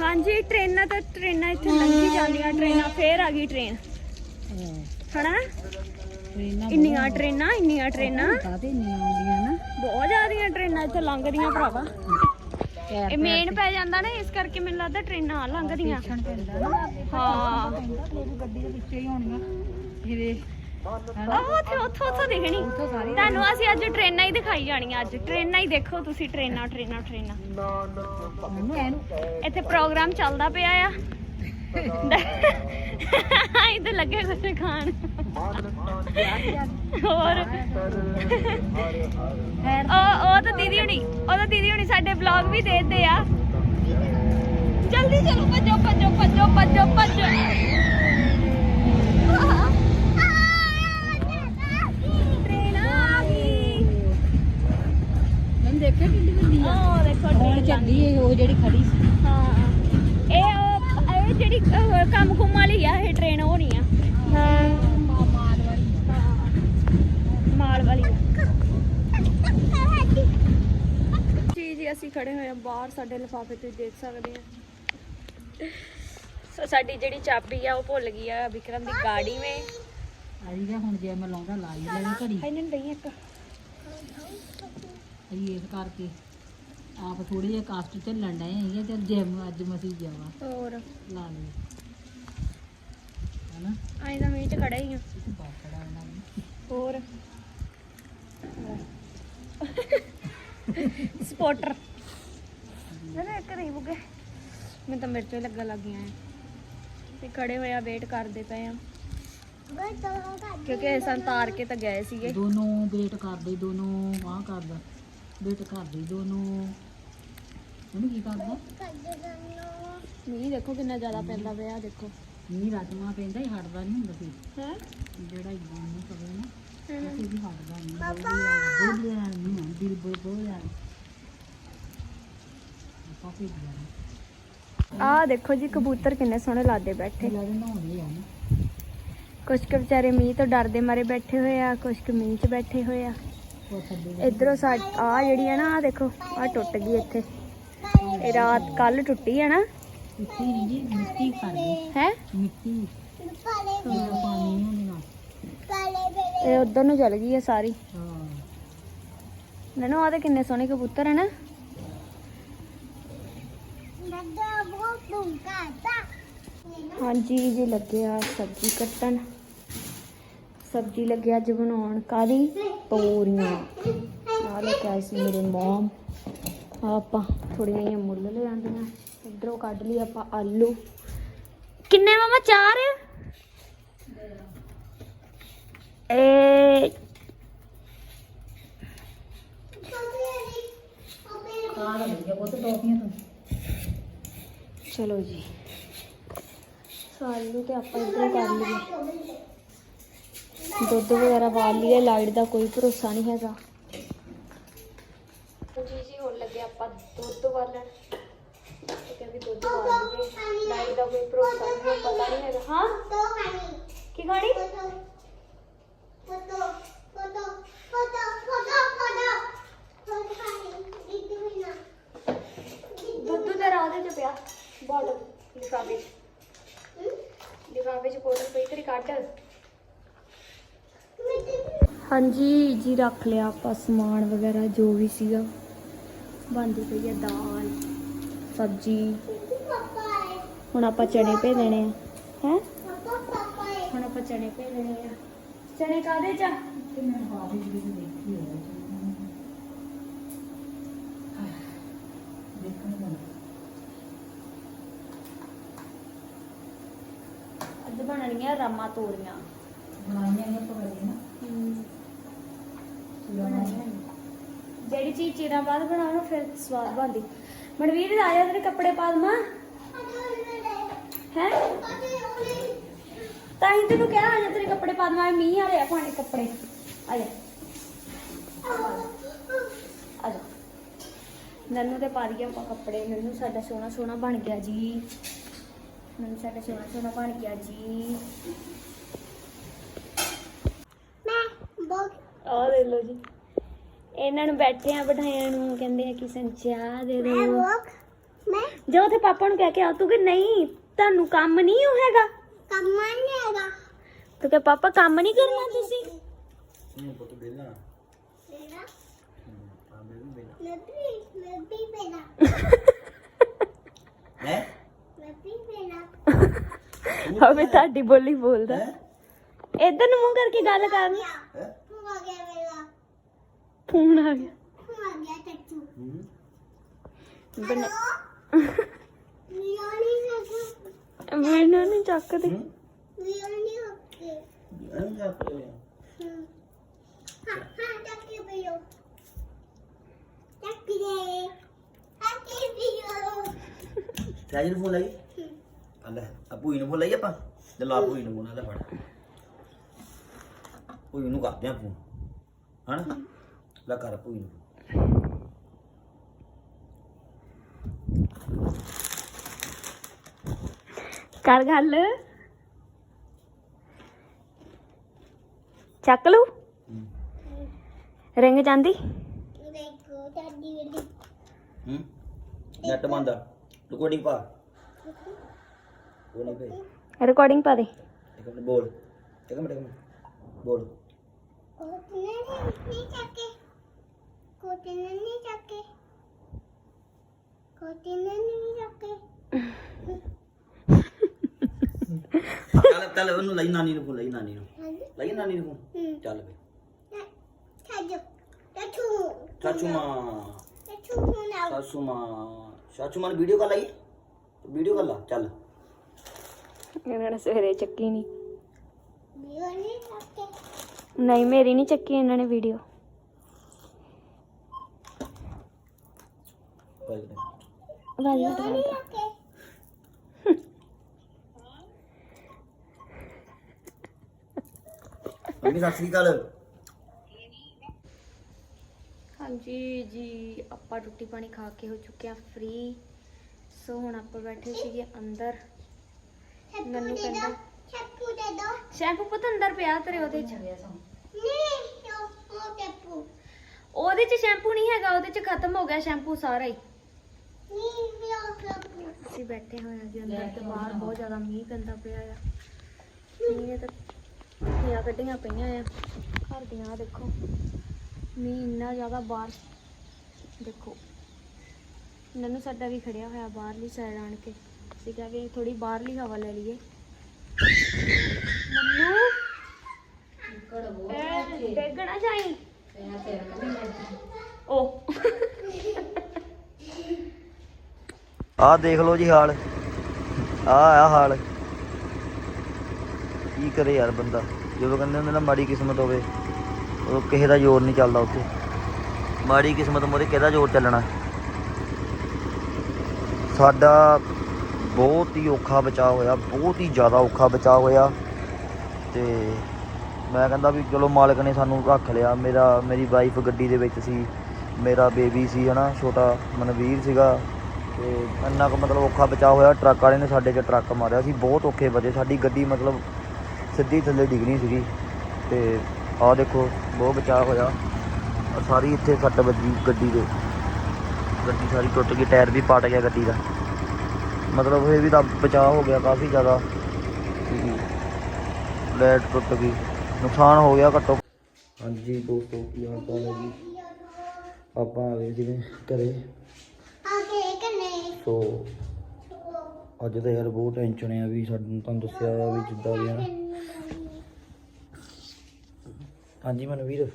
ਹਾਂਜੀ ਟ੍ਰੇਨਾਂ ਤਾਂ ਟ੍ਰੇਨਾਂ ਇੱਥੇ ਲੰਘੀ ਜਾਂਦੀਆਂ ਟ੍ਰੇਨਾਂ ਫੇਰ ਆ ਗਈ ਟ੍ਰੇਨ। ਹਨਾ? ਟ੍ਰੇਨਾਂ ਇੰਨੀਆਂ ਟ੍ਰੇਨਾਂ ਇੰਨੀਆਂ ਟ੍ਰੇਨਾਂ। ਕਾਹਦੇ ਨਹੀਂ ਆਉਂਦੀਆਂ ਨਾ। ਬਹੁਤ ਜ਼ਿਆਦੀਆਂ ਟ੍ਰੇਨਾਂ ਇੱਥੇ ਲੰਘਦੀਆਂ ਭਰਾਵਾ। ਇਹ ਮੇਨ ਪੈ ਜਾਂਦਾ ਨਾ ਇਸ ਕਰਕੇ ਮੈਨੂੰ ਲੱਗਦਾ ਟ੍ਰੇਨਾਂ ਆ ਲੰਘਦੀਆਂ। ਹਾਂ। ਗੱਡੀ ਦੇ ਵਿੱਚੇ ਹੀ ਹੋਣੀਆਂ ਇਹਦੇ ਆਹ ਉੱਥੇ ਉੱਥੋਂ ਉੱਥੋਂ ਦਿਖਣੀ। ਤੁਹਾਨੂੰ ਅਸੀਂ ਅੱਜ ਟ੍ਰੇਨਾਂ ਹੀ ਦਿਖਾਈ ਜਾਣੀਆਂ ਅੱਜ। ਟ੍ਰੇਨਾਂ ਹੀ ਦੇਖੋ ਤੁਸੀਂ ਟ੍ਰੇਨਾਂ ਟ੍ਰੇਨਾਂ ਟ੍ਰੇਨਾਂ। ਇੱਥੇ ਪ੍ਰੋਗਰਾਮ ਚੱਲਦਾ ਪਿਆ ਆ। ਇੱਥੇ ਲੱਗੇ ਕੁਛ ਖਾਣ। ਹੋਰ। ਉਹ ਉਹ ਤਾਂ ਦੀਦੀ ਹੁਣੀ ਉਹ ਤਾਂ ਦੀਦੀ ਹੁਣੀ ਸਾਡੇ ਵਲੌਗ ਵੀ ਦੇਖਦੇ ਆ। ਜਲਦੀ ਚਲੋ ਭੱਜੋ ਭੱਜੋ ਭੱਜੋ ਭੱਜੋ ਭੱਜੋ। ਟ੍ਰੇਨ ਆ ਗਈ ਮੈਂ ਦੇਖਿਆ ਕਿੰਨੀ ਵੱਡੀ ਆ। ਉਹ ਦੇਖੋ ਟ੍ਰੇਨ ਚੱਲੀ ਇਹ ਉਹ ਜਿਹੜੀ ਖੜੀ ਸੀ। ਹਾਂ। ਇਹ ਇਹ ਜਿਹੜੀ ਅਹ, ਕੰਮ ਕੁਮ ਵਾਲੀ ਆ ਇਹ ਟ੍ਰੇਨ ਹੋ ਰਹੀ ਆ ਮਾਲ ਵਾਲੀ ਮਾਲ ਵਾਲੀ ਜੀ ਜੀ ਅਸੀਂ ਖੜੇ ਹੋਏ ਆ ਬਾਹਰ ਸਾਡੇ ਲਿਫਾਫੇ ਤੁਸੀਂ ਦੇਖ ਸਕਦੇ ਆ। ਸੋ ਸਾਡੀ ਜਿਹੜੀ ਚਾਬੀ ਆ ਉਹ ਭੁੱਲ ਗਈ ਆ ਵਿਕਰਮ ਦੀ ਗਾੜੀ ਮੇ ਆਈ ਦਾ ਹੁਣ ਜੇ ਮੈਂ ਲਾਉਂਦਾ ਲਾਈ ਲੈਣੀ ਘੜੀ। ਇਹਨਾਂ ਨੂੰ ਦਈ ਇੱਕ। ਅਸੀਂ ਇਸ ਕਰਕੇ। ਆਪ ਥੋੜੀ ਜਿਹੀ ਕਾਸਟ ਝੱਲਣ ਡਏ ਹੈਗੇ ਤੇ ਜਿਮ ਅੱਜ ਮਸੀ ਜਾਵਾ ਹੋਰ? ਲਾ ਲਈ ਹਨਾ? ਆਈ ਤਾਂ ਮੀਂਹ ਚ ਖੜੇ ਹੀ ਆ। ਬਾਕੜਾ ਉਹਨਾਂ ਨੇ। ਹੋਰ? ਸਪੋਰਟਰ ਨਾ ਨਾ ਇੱਕ ਨਹੀਂ ਬੁਗੇ। ਮੈਂ ਤਾਂ ਮਿਰਚਾਂ ਲੱਗਾ ਲੱਗ ਗਿਆ ਐ ਤੇ ਖੜੇ ਹੋਇਆ ਵੇਟ ਕਰਦੇ ਪਏ ਆ। ਕਿਉਂਕਿ ਇਹ ਸਾਨੂੰ ਤਾਰ ਕੇ ਤਾਂ ਗਏ ਸੀਗੇ। ਦੋਨੋਂ ਵੇਟ ਕਰਦੇ ਦੋਨੋਂ ਆਹ ਕਰਦਾ। ਵੇਟ ਕਰਦੇ ਦੋਨੋਂ। ਉਹਨੂੰ ਕੀ ਕਰਦਾ ਮੀਂਹ ਦੇਖੋ ਕਿੰਨਾ ਜ਼ਿਆਦਾ ਪੈਂਦਾ ਪਿਆ ਦੇਖੋ। ਨਹੀਂ ਰਾਜਮਾ ਪੈਂਦਾ ਹੀ ਹਟਦਾ ਨਹੀਂ ਹੁੰਦਾ ਸੀ ਹੈ? ਜਿਹੜਾ ਇਦਾਂ ਨੂੰ ਕਰੇ ਨਾ ਅਸੀਂ ਵੀ ਹਟਦਾ ਨਹੀਂ। ਬਾਬਾ ਬੋਲਿਆ ਨਹੀਂ ਦਿਲ ਬੋ ਬੋਲਿਆ ਪਾਪੀ ਗਿਆ ਆਹ ਦੇਖੋ ਜੀ ਕਬੂਤਰ ਕਿੰਨੇ ਸੋਹਣੇ ਲਾਦੇ ਬੈਠੇ। ਆ ਕੁਝ ਕੁ ਵਿਚਾਰੇ ਮੀਂਹ ਤੋਂ ਡਰਦੇ ਮਾਰੇ ਬੈਠੇ ਹੋਏ ਆ ਕੁਝ ਕੁ ਮੀਂਹ 'ਚ ਬੈਠੇ ਹੋਏ ਆ। ਇਧਰੋਂ ਸਾ ਆ ਜਿਹੜੀ ਆ ਨਾ ਆ ਦੇਖੋ ਆ ਟੁੱਟ ਗਈ ਇੱਥੇ। ਇਹ ਰਾਤ ਕੱਲ ਟੁੱਟੀ ਆ ਨਾ? ਮਿੱਟੀ ਨਹੀਂ ਜੀ ਮਿੱਟੀ ਹੈ? ਮਿੱਟੀ। ਜਿਹੜਾ ਪਾਣੀ ਨਹੀਂ ਹੁੰਦਾ ਇਹ ਉਧਰ ਨੂੰ ਚਲ ਗਈ ਆ ਸਾਰੀ। ਹਾਂ। ਨਨੂ ਆ ਤੇ ਕਿੰਨੇ ਸੋਹਣੇ ਕਬੂਤਰ ਹਨ ਹਾਂਜੀ ਜੀ ਲੱਗੇ ਆ ਸਬਜ਼ੀ ਕੱਟਣ। ਸਬਜ਼ੀ ਲੱਗੇ ਅੱਜ ਬਣਾਉਣ। ਕਾਦੀ ਤੋਰੀਆਂ। ਆ ਲੈ ਕੇ ਆਈ ਸੀ ਮੇਰੇ ਮਮ ਆਪਾਂ ਥੋੜੀਆਂ ਜਿਹੀਆਂ ਮੁੱਲ ਲੈ ਆਂਦੀਆਂ ਇਧਰੋਂ ਕੱਢ ਲਈ ਆਪਾਂ ਆਲੂ। ਕਿੰਨੇ ਮਮਾ, ਚਾਰ? ਏ ਚਲੋ ਜੀ। ਸੋ ਆਲੂ ਤੇ ਆਪਾਂ ਇਧਰੋਂ ਕਰ ਲਈਏ। ਦੁੱਧ ਵਗੈਰਾ ਵਾਲ ਲਿਆ ਲਾਈਟ ਦਾ ਕੋਈ ਭਰੋਸਾ ਨਹੀਂ ਹੈਗਾ। ਜੀ ਜੀ ਹੁਣ ਆਪਾਂ ਦੁੱਧ ਵਾਲਣ ਤੇ ਕਹਿੰਦੀ ਦੁੱਧ ਵਾਲਣਗੇ ਨਾਈ ਦਾ ਕੋਈ ਪ੍ਰੋਗਰਾਮ ਪਤਾ ਨਹੀਂ ਹੈਗਾ। ਹਾਂ? ਕੀ ਖਾਣੀ? ਫੋਟੋ ਫੋਟੋ ਪਿਆ। ਬਾਟਲ ਲਿਫਾਫੇ ਹਾਂਜੀ, ਜੀ ਰੱਖ ਲਿਆ ਆਪਾਂ ਸਮਾਨ ਵਗੈਰਾ, ਜੋ ਵੀ ਸੀਗਾ। ਬਣਦੀ ਪਈ ਹੈ ਦਾਲ ਸਬਜੀ। ਹੁਣ ਆਪਾਂ ਚਣੇ ਭੇ ਦੇਣੇ ਆ। ਹੈ? ਹੁਣ ਆਪਾਂ ਚਣੇ ਭੇ ਦੇਣੇ ਆ। ਚਣੇ ਕਾਦੇ ਚ ਅੱਜ ਬਣਣਗੀਆਂ ਰਾਮਾ ਤੋਰੀਆਂ। ਬਣਾਈਆਂ ਨੇ ਚਿਰਾਂ ਬਾਅਦ ਬਣਾਉਣਾ ਫਿਰ ਸਵਾਦ ਬਣਦੀ। ਮਨਵੀਰ ਆ ਜਾ ਤੇਰੇ ਕੱਪੜੇ ਪਾ ਦਮਾ। ਹੈ? ਤਾਂ ਹੀ ਤੈਨੂੰ ਕਿਹਾ ਆ ਜਾ ਤੇਰੇ ਕੱਪੜੇ ਪਾ ਦਮਾ ਮੀਂਹ ਆ ਰਿਹਾ ਪਾਣੇ ਕੱਪੜੇ। ਆ ਜਾ ਆ ਜਾ ਨੰਨੂ ਦੇ ਪਾ ਲਈਏ ਆਪਾਂ ਕੱਪੜੇ। ਨੰਨੂ ਸਾਡਾ ਸੋਹਣਾ ਸੋਹਣਾ ਬਣ ਗਿਆ ਜੀ। ਨੰਨੂ ਸਾਡਾ ਸੋਹਣਾ ਸੋਹਣਾ ਬਣ ਗਿਆ ਜੀ। ਮੈਂ ਬਹੁਤ ਆ ਲੈ ਲਓ ਜੀ। ਇਹਨਾਂ ਨੂੰ ਬੈਠਿਆਂ ਬਿਠਾਇਆ ਨੂੰ ਕਹਿੰਦੇ ਆ ਕਿ ਸੰਚਾ ਦੇ ਦਿਓ ਮੈਂ ਜੋ ਉਥੇ ਪਾਪਾ ਨੂੰ ਕਹਿ ਕੇ ਆਉ ਤੂੰ ਕਿ ਨਹੀਂ ਤੁਹਾਨੂੰ ਕੰਮ ਨਹੀਂ ਉਹ ਕੰਮ ਨਹੀਂ ਹੈਗਾ। ਤੂੰ ਕਿ ਪਾਪਾ ਕੰਮ ਨਹੀਂ ਕਰਨਾ ਤੁਸੀਂ? ਨਹੀਂ ਤੁਹਾਡੀ ਬੋਲੀ ਬੋਲਦਾ। ਇਧਰ ਨੂੰ ਮੂੰਹ ਕਰਕੇ ਗੱਲ ਕਰਨ ਹੋ ਗਿਆ। ਫੋਨ ਆ ਗਿਆ। ਫੋਨ ਆ ਗਿਆ ਟੱਚੂ ਬਣਾ ਨਹੀਂ ਚੱਕ ਬਣਾ ਨਹੀਂ ਚੱਕਦੇ ਲਈ। ਅੱਲਾ ਆਪੂ ਇਹਨੂੰ ਫੋਨ ਲਈ ਆਪਾਂ। ਚਲੋ ਆਪੂ ਇਹਨੂੰ ਫੋਨ ਆਦਾ ਫੜ। ਉਹ ਇਹਨੂੰ ਕਰਦੇ ਆ ਹਣਾ ਲੈ ਕਰ ਭੂਈ ਨੂੰ ਕਰ ਗੱਲ ਚੱਕ ਲੂ ਹੂੰ ਰਿੰਗ ਜਾਂਦੀ देखो टट्टू वाली ਹੂੰ ਨੈਟ ਬੰਦ ਰਿਕਾਰਡਿੰਗ ਪਾ ਉਹ ਨਹੀਂ ਪਈ ਰਿਕਾਰਡਿੰਗ ਪਾ ਦੇ ਇੱਕ ਮਿੰਟ ਬੋਲ ਇੱਕ ਮਿੰਟ ਇੱਕ ਮਿੰਟ ਬੋਲ कोटिने ਚੱਲ ਨੇ ਸਵੇਰੇ ਚੱਕੀ ਨਹੀਂ ਨਹੀਂ ਮੇਰੀ ਨਹੀਂ ਚੱਕੀ ਇਹਨਾਂ ਨੇ ਵੀਡੀਓ हाँ जी जी आप रोटी पानी खा के हो चुके हैं फ्री सो हम आप बैठे थे अंदर मैनू कैंपू पुत अंदर पिया तेरे ओ शैंपू नहीं है खत्म हो गया शैंपू सारा ही ਅਸੀਂ ਬੈਠੇ ਹੋਏ ਆ ਜੀ ਅੰਦਰ ਤੇ ਬਾਹਰ ਬਹੁਤ ਜ਼ਿਆਦਾ ਮੀਂਹ ਪੈਂਦਾ ਪਿਆ ਆ। ਮੀਂਹ ਨੇ ਤਾਂ ਧੀਆਂ ਕੱਢੀਆਂ ਪਈਆਂ ਆ। ਘਰ ਦੀਆਂ ਆਹ ਦੇਖੋ ਮੀਂਹ ਇੰਨਾ ਜ਼ਿਆਦਾ ਬਾਹਰ ਦੇਖੋ। ਨਨੂ ਸਾਡਾ ਵੀ ਖੜਿਆ ਹੋਇਆ ਬਾਹਰਲੀ ਸਾਈਡ ਆਣ ਕੇ। ਅਸੀਂ ਕਿਹਾ ਕਿ ਥੋੜੀ ਬਾਹਰਲੀ ਹਵਾ ਲੈ ਲਈਏ। ਨਨੂ ਇਹ ਡੇਗਣਾ ਚਾਹੀ ਉਹ ਆਹ ਦੇਖ ਲਓ ਜੀ ਹਾਲ। ਆਹ ਆ ਹਾਲ। ਕੀ ਕਰੇ ਯਾਰ ਬੰਦਾ? ਜਦੋਂ ਕਹਿੰਦੇ ਹੁੰਦੇ ਨਾ ਮਾੜੀ ਕਿਸਮਤ ਹੋਵੇ ਉਹ ਕਿਸੇ ਦਾ ਜ਼ੋਰ ਨਹੀਂ ਚੱਲਦਾ ਉੱਥੇ। ਮਾੜੀ ਕਿਸਮਤ ਮੋਰੇ ਕਿਹਦਾ ਜ਼ੋਰ ਚੱਲਣਾ? ਸਾਡਾ ਬਹੁਤ ਹੀ ਔਖਾ ਬਚਾਅ ਹੋਇਆ, ਬਹੁਤ ਹੀ ਜ਼ਿਆਦਾ ਔਖਾ ਬਚਾਅ ਹੋਇਆ। ਤੇ ਮੈਂ ਕਹਿੰਦਾ ਵੀ ਚਲੋ ਮਾਲਕ ਨੇ ਸਾਨੂੰ ਰੱਖ ਲਿਆ। ਮੇਰਾ, ਮੇਰੀ ਵਾਈਫ ਗੱਡੀ ਦੇ ਵਿੱਚ ਸੀ, ਮੇਰਾ ਬੇਬੀ ਸੀ ਹਨਾ, ਛੋਟਾ ਮਨਵੀਰ ਸੀਗਾ। ਤੇ ਇੰਨਾ ਕੁ ਮਤਲਬ ਔਖਾ ਬਚਾਅ ਹੋਇਆ, ਟਰੱਕ ਵਾਲੇ ਨੇ ਸਾਡੇ 'ਚ ਟਰੱਕ ਮਾਰਿਆ ਸੀ, ਬਹੁਤ ਔਖੇ ਬਚੇ, ਸਾਡੀ ਗੱਡੀ ਮਤਲਬ ਸਿੱਧੀ ਥੱਲੇ ਡਿੱਗਣੀ ਸੀਗੀ। ਤੇ ਆਹ ਦੇਖੋ, ਬਹੁਤ ਬਚਾਅ ਹੋਇਆ। ਸਾਰੀ ਇੱਥੇ ਸੱਟ ਵੱਜੀ ਗੱਡੀ ਦੇ। ਗੱਡੀ ਸਾਰੀ ਟੁੱਟ ਗਈ, ਟਾਇਰ ਵੀ ਪਟ ਗਿਆ ਗੱਡੀ ਦਾ। ਮਤਲਬ ਇਹ ਵੀ ਤਾਂ ਬਚਾਅ ਹੋ ਗਿਆ ਕਾਫੀ ਜ਼ਿਆਦਾ। ਲੈਟ ਟੁੱਟ ਗਈ। ਨੁਕਸਾਨ ਹੋ ਗਿਆ ਘੱਟੋ ਹਾਂਜੀ ਦੋਸਤੋ, ਕੀ ਹਾਲ ਚਾਲ ਹੈ ਜੀ? ਆਪਾਂ ਆ ਗਏ ਜਿਵੇਂ ਘਰੇ। ਸੋ ਅੱਜ ਤਾਂ ਯਾਰ ਬਹੁਤ ਟੈਨਸ਼ਨ ਆ ਵੀ ਸਾਨੂੰ ਤੁਹਾਨੂੰ ਦੱਸਿਆ ਆ ਵੀ ਜਿੱਦਾਂ ਵੀ ਆ। ਨਾ ਹਾਂਜੀ ਮਨਵੀਰ।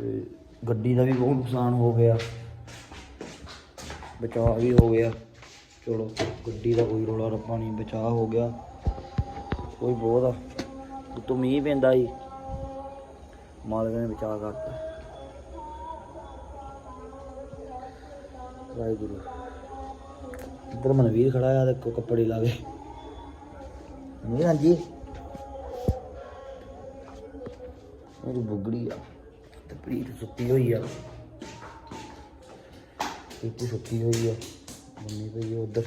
ਇਹ ਗੱਡੀ ਦਾ ਵੀ ਬਹੁਤ ਨੁਕਸਾਨ ਹੋ ਗਿਆ। ਬਚਾਅ ਵੀ ਹੋ ਗਿਆ। ਚਲੋ, ਗੱਡੀ ਦਾ ਕੋਈ ਰੋਲਾ ਰੱਪਾ ਨਹੀਂ, ਬਚਾਅ ਹੋ ਗਿਆ। ਕੋਈ ਬਹੁਤ ਆ। ਉਤੋਂ ਮੀਂਹ ਪੈਂਦਾ ਸੀ। ਮਾਲਕ ਨੇ ਬਚਾਅ ਕਰਤਾ। ਵਾਹਿਗੁਰੂ। ਇੱਧਰ ਮਨਵੀਰ ਖੜਾ ਆ, ਦੇਖੋ ਕੱਪੜੇ ਲਾ ਕੇ। ਮਨਵੀਰ, ਹਾਂਜੀ? ਉਹ ਬੁਗੜੀ ਆ, ਤੇ ਪ੍ਰੀਤ ਸੁੱਤੀ ਹੋਈ ਆ। ਪ੍ਰੀਤ ਸੁੱਤੀ ਹੋਈ ਆ, ਮੰਮੀ ਪਈ ਆ ਉਧਰ।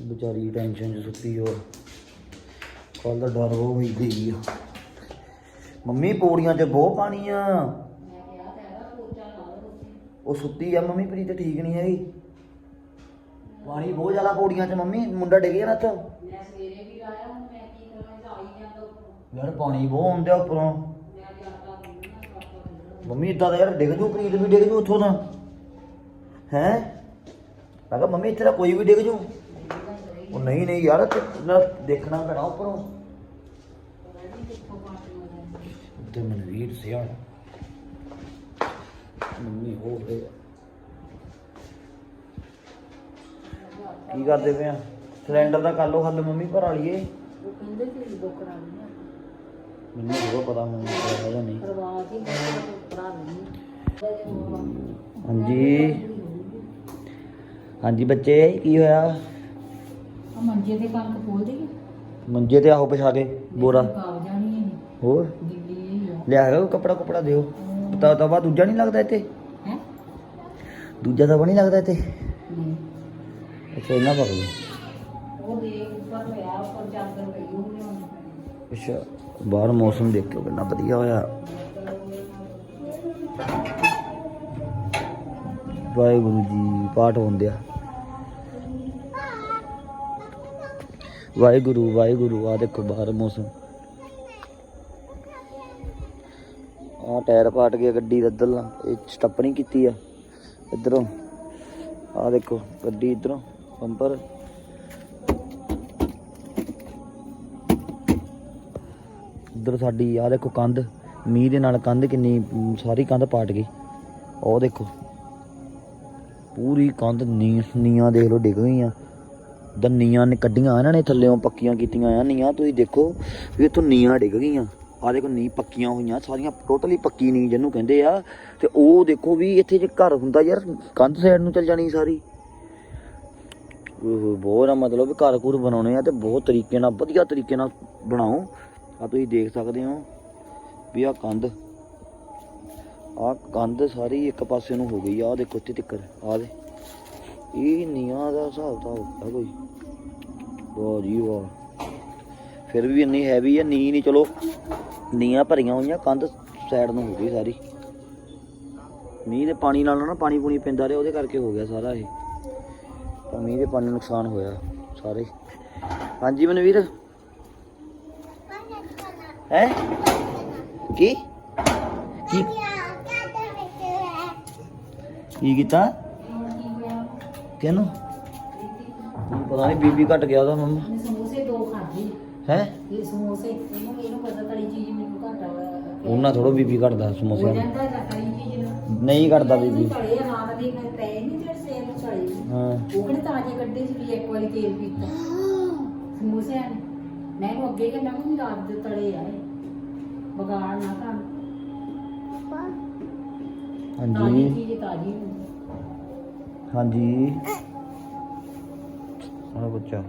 ਵਿਚਾਰੀ ਟੈਨਸ਼ਨ ਚ ਸੁੱਤੀ ਹੋ ਕੱਲ ਦਾ ਡਰ ਉਹ ਹੋਈ ਗਈ ਆ। ਮੰਮੀ, ਪੌੜੀਆਂ 'ਚ ਬਹੁਤ ਪਾਣੀ ਆ। ਉਹ ਸੁੱਤੀ ਆ ਮੰਮੀ ਪ੍ਰੀਤ ਠੀਕ ਨਹੀਂ ਹੈਗੀ। ਪਾਣੀ ਬਹੁਤ ਜ਼ਿਆਦਾ ਪੌੜੀਆਂ 'ਚ ਮੰਮੀ ਮੁੰਡਾ ਡਿੱਗ ਗਿਆ ਨਾ ਇੱਥੋਂ ਮੈਂ ਸਵੇਰੇ ਵੀ ਆਇਆ ਹੁਣ ਮੈਂ ਕੀ ਕਰਾਂ ਇਹ ਤਾਂ ਆਈ ਜਾਂਦਾ ਉੱਪਰੋਂ। ਯਾਰ ਪਾਣੀ ਬਹੁਤ ਆਉਂਦਾ ਉੱਪਰੋਂ। ਮੈਂ ਮੰਮੀ ਇਦਾਂ ਦਾ ਯਾਰ ਡਿੱਗ ਜੂ ਪ੍ਰੀਤ ਵੀ ਡਿੱਗ ਜੂ ਉੱਥੋਂ ਦਾ ਹੈ? ਮੈਂ ਕਿਹਾ ਮੰਮੀ ਇੱਥੇ ਤਾਂ ਕੋਈ ਵੀ ਡਿੱਗ ਜੂ। ਉਹ ਨਹੀਂ ਨਹੀਂ ਯਾਰ ਤੇ ਨਾ ਦੇਖਣਾ ਪੈਣਾ ਉੱਪਰੋਂ। ਉੱਤੇ ਮਨਵੀਰ ਸਿਆ ਮੰਮੀ ਹੋ ਗਏ ਕੀ ਕਰਦੇ ਪਏ ਆ? ਸਿਲੰਡਰ ਦਾ ਕਰ ਲੋ ਹੱਲ ਮੰਮੀ ਭਰਾ ਲਈਏ ਉਹ ਕਹਿੰਦੇ ਸੀ ਦੋ ਕਰਾ ਲੈਣਾ ਮੈਨੂੰ ਥੋੜਾ ਪਤਾ ਹੁਣ ਹੈ ਜਾਂ ਨਹੀਂ। ਕਰਵਾ ਕੇ ਕਰਾ ਲੈਣੀ ਹਾਂਜੀ। ਹਾਂਜੀ ਬੱਚੇ ਕੀ ਹੋਇਆ? ਆ ਮੰਜੇ ਤੇ ਕਣਕ ਖੋਲ ਦੇਗੀ ਮੰਜੇ ਤੇ ਆਹੋ ਪਿਛਾ ਕੇ ਬੋਰਾ। ਕਾਬ ਜਾਣੀ ਹੈ ਹੋਰ? ਦਿੱਲੀ ਲਿਆ ਹੈਗਾ ਕੱਪੜਾ ਕੁਪੜਾ ਦਿਓ। ਤਾਂ ਤਾਂ ਬਾਅਦ ਦੂਜਾ ਨਹੀਂ ਲੱਗਦਾ ਇੱਥੇ। ਹੈ? ਦੂਜਾ ਤਾਂ ਨਹੀਂ ਲੱਗਦਾ ਇੱਥੇ। ਨਹੀਂ। ਅੱਛਾ ਇਹਨਾਂ ਪਾ ਲਓ ਉਹ ਦੇ ਉੱਪਰ ਹੋਇਆ ਉੱਪਰ ਚਾਦਰ ਪਈ ਅੱਛਾ ਬਾਹਰ ਮੌਸਮ ਦੇਖਿਓ ਕਿੰਨਾ ਵਧੀਆ ਹੋਇਆ। ਵਾਹਿਗੁਰੂ ਜੀ ਪਾਠ ਹੁੰਦੇ ਆ ਵਾਹਿਗੁਰੂ ਵਾਹਿਗੁਰੂ ਆ ਦੇਖੋ ਬਾਹਰ ਮੌਸਮ। ਆ ਟਾਇਰ ਪਾਟ ਗਿਆ ਗੱਡੀ ਦਾ ਇੱਧਰਲਾ ਇਹ ਸਟੱਪ ਕੀਤੀ ਆ। ਇੱਧਰੋਂ ਆ ਦੇਖੋ, ਗੱਡੀ ਇਧਰੋਂ ਬੰਪਰ ਇੱਧਰ ਸਾਡੀ ਆ ਦੇਖੋ ਕੰਧ, ਮੀਂਹ ਦੇ ਨਾਲ ਕੰਧ ਕਿੰਨੀ ਸਾਰੀ ਕੰਧ ਪਾਟ ਗਈ। ਉਹ ਦੇਖੋ, ਪੂਰੀ ਕੰਧ ਨੀ ਨੀਆਂ ਦੇਖ ਲਓ, ਡਿੱਗ ਗਈਆਂ। ਦੰਨੀਆਂ ਨੇ, ਕੱਢੀਆਂ ਇਹਨਾਂ ਨੇ ਥੱਲੇੋਂ ਪੱਕੀਆਂ ਕੀਤੀਆਂ ਆ ਨੀਆਂ ਤੁਸੀਂ ਦੇਖੋ ਵੀ ਇੱਥੋਂ ਨੀਆਂ ਡਿੱਗ ਗਈਆਂ। ਆ ਦੇਖੋ ਨੀ ਪੱਕੀਆਂ ਹੋਈਆਂ, ਸਾਰੀਆਂ ਟੋਟਲੀ ਪੱਕੀ ਨਹੀਂ ਜਿਹਨੂੰ ਕਹਿੰਦੇ ਆ। ਤੇ ਉਹ ਦੇਖੋ ਵੀ ਇੱਥੇ ਜੇ ਘਰ ਹੁੰਦਾ ਯਾਰ, ਕੰਧ ਸਾਈਡ ਨੂੰ ਚੱਲ ਜਾਣੀ ਸਾਰੀ। ਉਹ ਬਹੁਤ ਆ ਮਤਲਬ ਵੀ ਘਰ ਘੁਰ ਬਣਾਉਣੇ ਆ ਤੇ ਬਹੁਤ ਤਰੀਕੇ ਨਾਲ, ਵਧੀਆ ਤਰੀਕੇ ਨਾਲ ਬਣਾਓ। ਆ ਤੁਸੀਂ ਦੇਖ ਸਕਦੇ ਹੋ ਵੀ ਆ ਕੰਧ ਆ ਕੰਧ ਸਾਰੀ ਇੱਕ ਪਾਸੇ ਨੂੰ ਹੋ ਗਈ ਆ ਦੇਖੋ ਇੱਥੇ ਤਿੱਕਰ ਆ ਦੇ। ਇਹ ਨੀਆਂ ਦਾ ਹਿਸਾਬ ਤਾਂ ਹੁੰਦਾ ਕੋਈ। ਵਾਹ ਜੀ ਵਾਹ। ਫਿਰ ਵੀ ਇੰਨੀ ਹੈਵੀ ਆ ਨੀ ਨਹੀਂ ਚਲੋ ਨੀਆਂ ਭਰੀਆਂ ਹੋਈਆਂ ਕੰਧ ਸਾਈਡ ਨੂੰ ਹੋ ਗਈ ਸਾਰੀ। ਮੀਂਹ ਦੇ ਪਾਣੀ ਨਾਲ ਨਾ ਪਾਣੀ ਪੂਣੀ ਪੈਂਦਾ ਰਿਹਾ ਉਹਦੇ ਕਰਕੇ ਹੋ ਗਿਆ ਸਾਰਾ ਇਹ। ਤਾਂ ਮੀਂਹ ਦੇ ਪਾਣੀ ਨਾਲ ਨੁਕਸਾਨ ਹੋਇਆ ਸਾਰੇ। ਹਾਂਜੀ ਮਨਵੀਰ? ਹੈ? ਕੀ? ਕੀ? ਕੀ ਕੀਤਾ? ਕਿਹਨੂੰ? ਪਤਾ ਨਹੀਂ ਬੀਬੀ ਘਟ ਗਿਆ ਉਹਦਾ ਮੰਮਾ। ਹੈ? ਇਹ ਸਮੋਸੇ ਇਹਨੂੰ ਇਹਨੂੰ ਪਤਾ ਤਲੀ ਚੀਜ਼ ਮੈਨੂੰ ਘੱਟ ਆ ਉਹਨਾਂ ਥੋੜੋ ਬੀਬੀ ਘਟਦਾ ਜਾਂਦਾ ਤਲੀ ਚੀਜ਼ ਨੂੰ? ਨਹੀਂ ਘਟਦਾ ਬੀਬੀ। ਤਲੇ ਮੈਂ ਨਹੀਂ ਜਿਹੜੇ ਹਾਂ। ਉਹ ਕਿਹੜੇ ਤਾਜ਼ੇ ਕੱਢੇ ਸੀ ਵੀ ਇੱਕ ਵਾਰੀ ਤੇਲ ਪੀਤਾ। ਸਮੋਸਿਆਂ ਨੇ। ਮੈਂ ਇਹਨੂੰ ਅੱਗੇ ਕਿ ਮੈਂ ਕਿਹਾ ਵੀ ਰਾਤ ਦੇ ਤਲੇ ਆ ਇਹ? ਬਗਾੜ ਨਾ ਕਰ। ਹਾਂਜੀ। ਚੀਜ਼ ਤਾਜ਼ੀ ਹੁੰਦੀ। ਹਾਂਜੀ। ਆ। ਬੱਚਾ